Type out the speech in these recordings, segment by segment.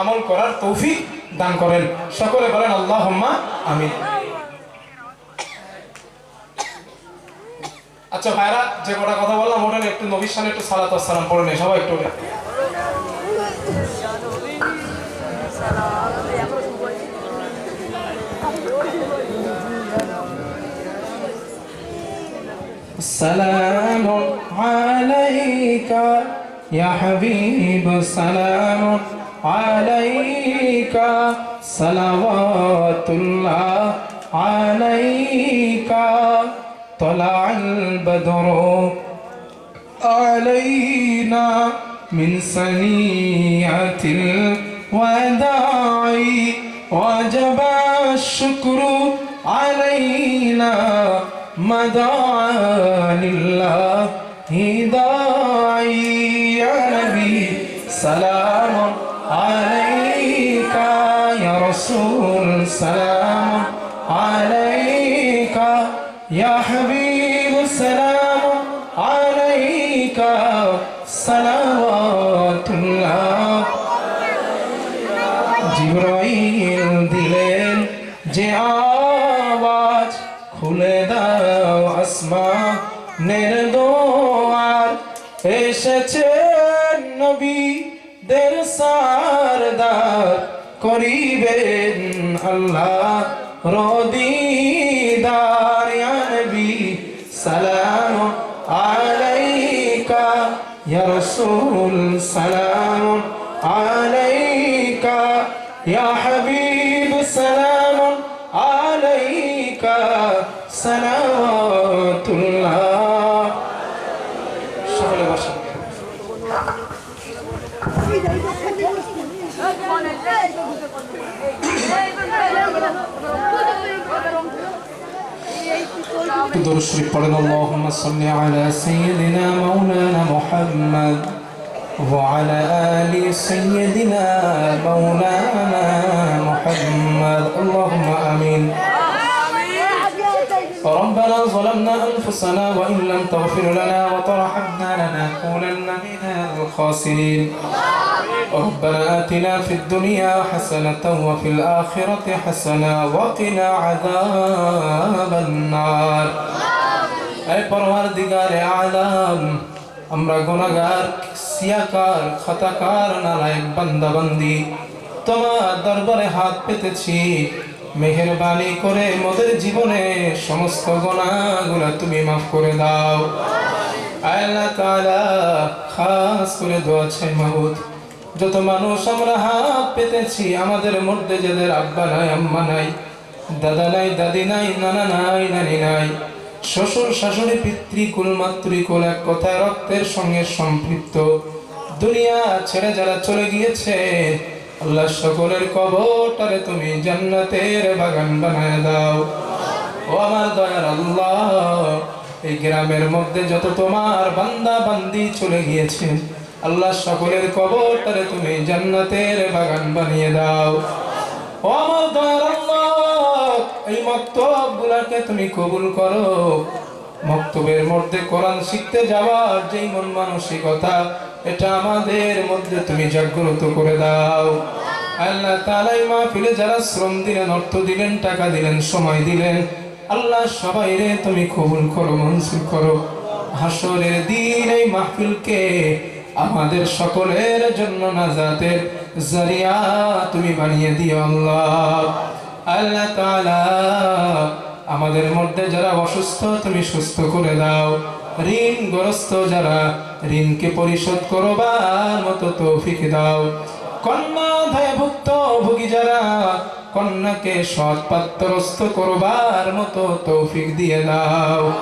আমল করার তৌফিক দান করেন সকলে বলেন আল্লাহ আমিন আচ্ছা ভাইরা যে কটা কথা বললাম ওটা নিয়ে একটু নবীর সামনে একটু সালাত সালাম পড়ে নেই সবাই একটু سلام عليك يا حبيب سلام عليك صلوات الله عليك طلع البدر علينا من سنية الوداع وجب الشكر علينا ما دعا لله داعي يا نبي سلام. عليك يا رسول سلام عليك يا حبيب سلام عليك صلوات الله জিব্রাইল দিলেন যে আওয়াজ খুলে দাও আসমানের দোয়ার এসেছে নবী দের সারদার করিবেন আল্লাহ রদিদার, ইয়া নবী, সালাম আলাইকা, ইয়া রাসূল, সালাম আলাইকা, ইয়া হাবিব, সালাম আলাইকা, সালাওয়াতুল্লাহ। সকলে বসেন دور الشريف قال اللهم صل على سيدنا مولانا محمد وعلى آل سيدنا مولانا محمد اللهم آمين ربنا ظلمنا أنفسنا وإن لم تغفر لنا وترحمنا لنكونن من الخاسرين ربنا آتنا في الدنيا حسنة وفي الآخرة حسنة وقنا عذاب النار أي পরওয়ারদিগারে আলাম আমরা গুনাহগার সিয়াকার খতাকার নালায়েক বান্দা বান্দি তোমার দরবারে হাত পেতেছি মেহেরবানি করে মোদের জীবনে সমস্ত গোনাগুলা তুমি মাফ করে দাও আল্লাহ তাআলা খাস করে দোয়া চাই মাহবুদ যত মানুষ আমরা হাত পেতেছি, আমাদের মধ্যে যাদের আব্বা নাই, আম্মা নাই, দাদা নাই, দাদি নাই, নানা নাই, নানি নাই, শ্বশুর, শাশুড়ি পিতৃকুল মাতৃকুল এক কথায় রক্তের সঙ্গে সম্পৃক্ত। দুনিয়া ছেড়ে যারা চলে গিয়েছে, আল্লাহ সকলের কবরটারে তুমি জান্নাতের বাগান বানায় দাও। ও আমার দয়ার আল্লাহ, এই গ্রামের মধ্যে যত তোমার বান্দা বান্দি চলে গিয়েছে আল্লাহ সকলের কবরটারে তুমি জান্নাতের বাগান বানিয়ে দাও। ও এই মক্তব গুলাকে তুমি কবুল করো। মক্তবের মধ্যে কোরআন শিখতে যাওয়ার যেই মন মানসিকতা, এটা আমাদের মধ্যে তুমি জাগ্রত করে দাও। আল্লাহ তালাই মাহফিলে যারা শ্রম দিলেন, অর্থ দিলেন, টাকা দিলেন, সময় দিলেন, আল্লাহ সবাই রে তুমি কবুল করো মনসুর করো। হাসরের দিন এই মাহফিলকে আমাদের সকলের জন্য নাজাতের জারিয়া তুমি বানিয়ে দিও আল্লাহ। আল্লাহ তাআলা আমাদের মধ্যে যারা অসুস্থ, তুমি সুস্থ করে দাও। ঋণগ্রস্ত যারা, ঋণকে পরিশোধ করবার মতো তৌফিক দাও। কন্যা ভয়ভুক্ত ভোগী যারা, কন্যাকে সৎ পাত্রস্থ করবার মতো তৌফিক দিয়ে দাও।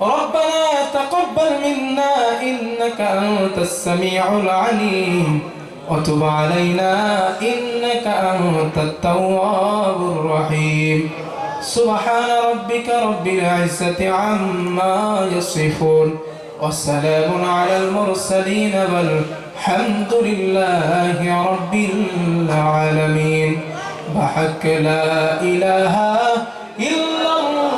ربنا تقبل منا إنك أنت السميع العليم وتب علينا إنك أنت التواب الرحيم سبحان ربك رب العزة عما يصفون والسلام على المرسلين والحمد لله رب العالمين بحق لا إله إلا الله